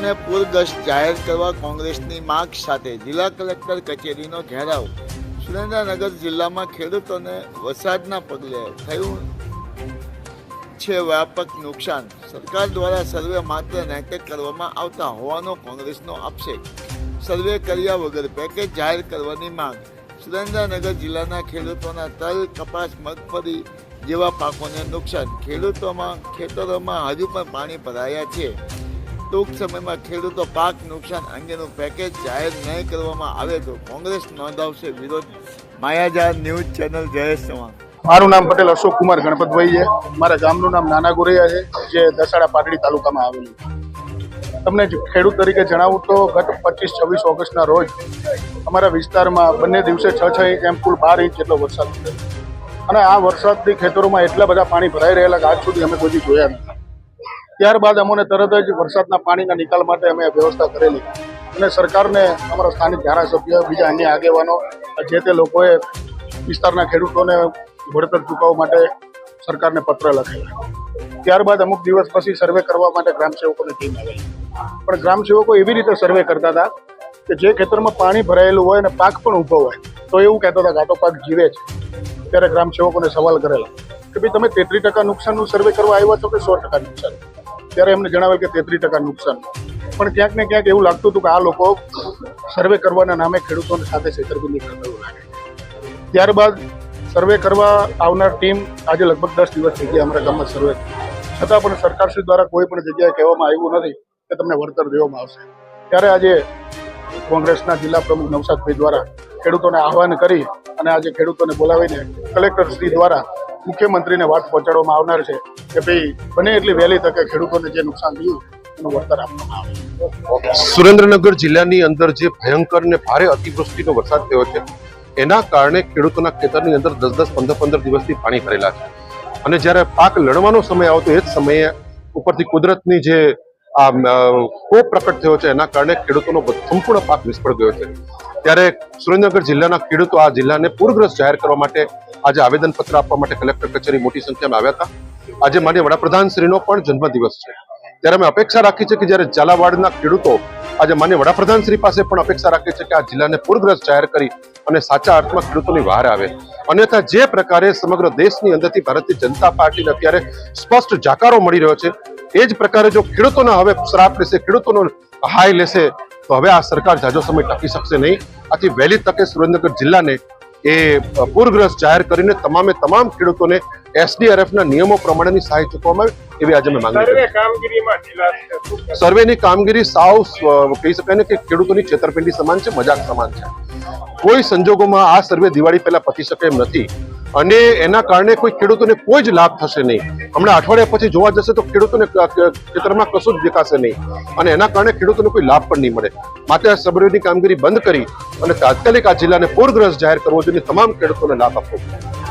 પૂરગ્રસ્ત જાહેર કરવા કોંગ્રેસની માંગ સાથે જિલ્લા કલેક્ટર કચેરીનો ઘેરાવ. સુરેન્દ્રનગર જિલ્લામાં ખેડૂતોને વરસાદના પગલે થયું છે વ્યાપક નુકસાન. સરકાર દ્વારા સર્વે માત્ર નાટક કરવામાં આવતા હોવાનો કોંગ્રેસનો આક્ષેપ. સર્વે કર્યા વગર પેકેજ જાહેર કરવાની માંગ. સુરેન્દ્રનગર જિલ્લાના ખેડૂતોના તલ, કપાસ, મગફળી જેવા પાકોને નુકસાન. ખેડૂતોમાં, ખેતરોમાં હજુ પણ પાણી ભરાયા છે. ટૂંક સમયમાં ખેડૂતો પાક નુકસાન અંગેનું પેકેજ જાહેર નહીં કરવામાં આવે તો કોંગ્રેસ નોંધાવશે વિરોધ. માયાજાર ન્યૂઝ ચેનલ જયેશ ચૌહાણ. મારું નામ પટેલ અશોક કુમાર ગણપતભાઈ છે. મારા ગામનું નામ નાના ગોરૈયા છે, જે દસાડા પાટડી તાલુકામાં આવેલું તમને ખેડૂત તરીકે જણાવું તો ગત પચીસ, છવ્વીસ ઓગસ્ટના રોજ અમારા વિસ્તારમાં બંને દિવસે છ છ એમ કુલ બાર ઇંચ જેટલો વરસાદ થયો. અને આ વરસાદથી ખેતરોમાં એટલા બધા પાણી ભરાઈ રહેલા આજ સુધી અમે કોઈ જોયા નથી. ત્યારબાદ અમોને તરત જ વરસાદના પાણીના નિકાલ માટે અમે વ્યવસ્થા કરેલી. અને સરકારને અમારા સ્થાનિક ધારાસભ્ય, બીજા અન્ય આગેવાનો, જે તે લોકોએ વિસ્તારના ખેડૂતોને વળતર ચૂકવવા માટે સરકારને પત્ર લખેલા. ત્યારબાદ અમુક દિવસ પછી સર્વે કરવા માટે ગ્રામસેવકોની ટીમ આવેલી પણ ગ્રામસેવકો એવી રીતે સર્વે કરતા હતા કે જે ખેતરમાં પાણી ભરાયેલું હોય અને પાક પણ ઊભો હોય, તો એવું કહેતા હતા ગાતો પાક જીવે છે. ત્યારે ગ્રામસેવકોને સવાલ કરેલા કે ભાઈ તમે તેત્રીસ ટકા નુકસાનનું સર્વે કરવા આવ્યા છો કે સો ટકા નુકસાન? ત્યારે એમને જણાવેલ કે તેત્રીસ ટકા નુકસાન. પણ ક્યાંક ને ક્યાંક એવું લાગતું હતું કે આ લોકો સર્વે કરવાના નામે ખેડૂતોની સાથે છેતરપિંડી કરતા એવું લાગે. ત્યારબાદ સર્વે કરવા આવનાર ટીમ આજે લગભગ દસ દિવસ થઈ ગયા અમારા ગામમાં સર્વે. છતાં પણ સરકારશ્રી દ્વારા કોઈ પણ જગ્યાએ કહેવામાં આવ્યું નથી કે તમને વળતર દેવામાં આવશે. ત્યારે આજે કોંગ્રેસના જિલ્લા પ્રમુખ નવસાદભાઈ દ્વારા ખેડૂતોને આહવાન કરી અને આજે ખેડૂતોને બોલાવીને કલેક્ટર શ્રી દ્વારા મુખ્યમંત્રીને વાત પહોંચાડવામાં આવનાર છે કે ભાઈ બને એટલી વહેલી તકે ખેડૂતોને જે નુકસાન થયું, એનું વળતર આપવામાં આવે. સુરેન્દ્રનગર જિલ્લાની અંદર જે ભયંકર ને ભારે અતિવૃષ્ટિનો વરસાદ થયો છે, એના કારણે ખેડૂતોના ખેતરની અંદર દસ દસ પંદર પંદર દિવસથી પાણી ભરેલા છે. અને જ્યારે પાક લણવાનો સમય આવતો, એ જ સમયે ઉપરથી કુદરતની જે કોપ પ્રકટ થયો છે. એના કારણે ખેડૂતોનો સંપૂર્ણ પાક નિષ્ફળ ગયો છે. ત્યારે સુરેન્દ્રનગર જિલ્લાના ખેડૂતો આ જિલ્લાને પૂરગ્રસ્ત જાહેર કરવા માટે આજે આવેદનપત્ર આપવા માટે કલેક્ટર કચેરી મોટી સંખ્યામાં આવ્યા હતા. આજે માન્ય વડાપ્રધાન શ્રીનો પણ જન્મદિવસ છે. ત્યારે અમે અપેક્ષા રાખી છે કે જ્યારે ઝાલાવાડના ખેડૂતો આજે માન્ય વડાપ્રધાન શ્રી પાસે પણ અપેક્ષા રાખે છે કે આ જિલ્લાને પૂરગ્રસ્ત જાહેર કરી અને સાચા અર્થમાં ખેડૂતોની બહાર આવે. અન્યથા જે પ્રકારે સમગ્ર દેશની અંદરથી ભારતીય જનતા પાર્ટીને અત્યારે સ્પષ્ટ જાકારો મળી રહ્યો છે એ જ પ્રકારે જો ખેડૂતોના હવે શ્રાપ લેશે ખેડૂતોનો હાય લેશે તો હવે આ સરકાર જાજો સમય ટકી શકશે નહીં. આથી વહેલી તકે સુરેન્દ્રનગર જિલ્લાને એ પૂરગ્રસ્ત જાહેર કરીને તમામે તમામ ખેડૂતોને એસડીઆરએફના નિયમો પ્રમાણેની સહાય ચૂકવવામાં આવે એવી આજે મેં માંગણી સર્વેની કામગીરી સાવ કહી શકાય ને કે ખેડૂતોની છેતરપિંડી સમાન છે મજાક સમાન છે. કોઈ સંજોગોમાં આ સર્વે દિવાળી પહેલા પતી શકે એમ નથી. અને એના કારણે કોઈ ખેડૂતોને કોઈ જ લાભ થશે નહીં. હમણાં અઠવાડિયા પછી જોવા જશે તો ખેડૂતોને ખેતરમાં કશું જ દેખાશે નહીં. અને એના કારણે ખેડૂતોને કોઈ લાભ પણ નહીં મળે. માટે આ સબરેની કામગીરી બંધ કરી અને તાત્કાલિક આ જિલ્લાને પૂરગ્રસ્ત જાહેર કરવો જોઈએ તમામ ખેડૂતોને લાભ આપવો જોઈએ.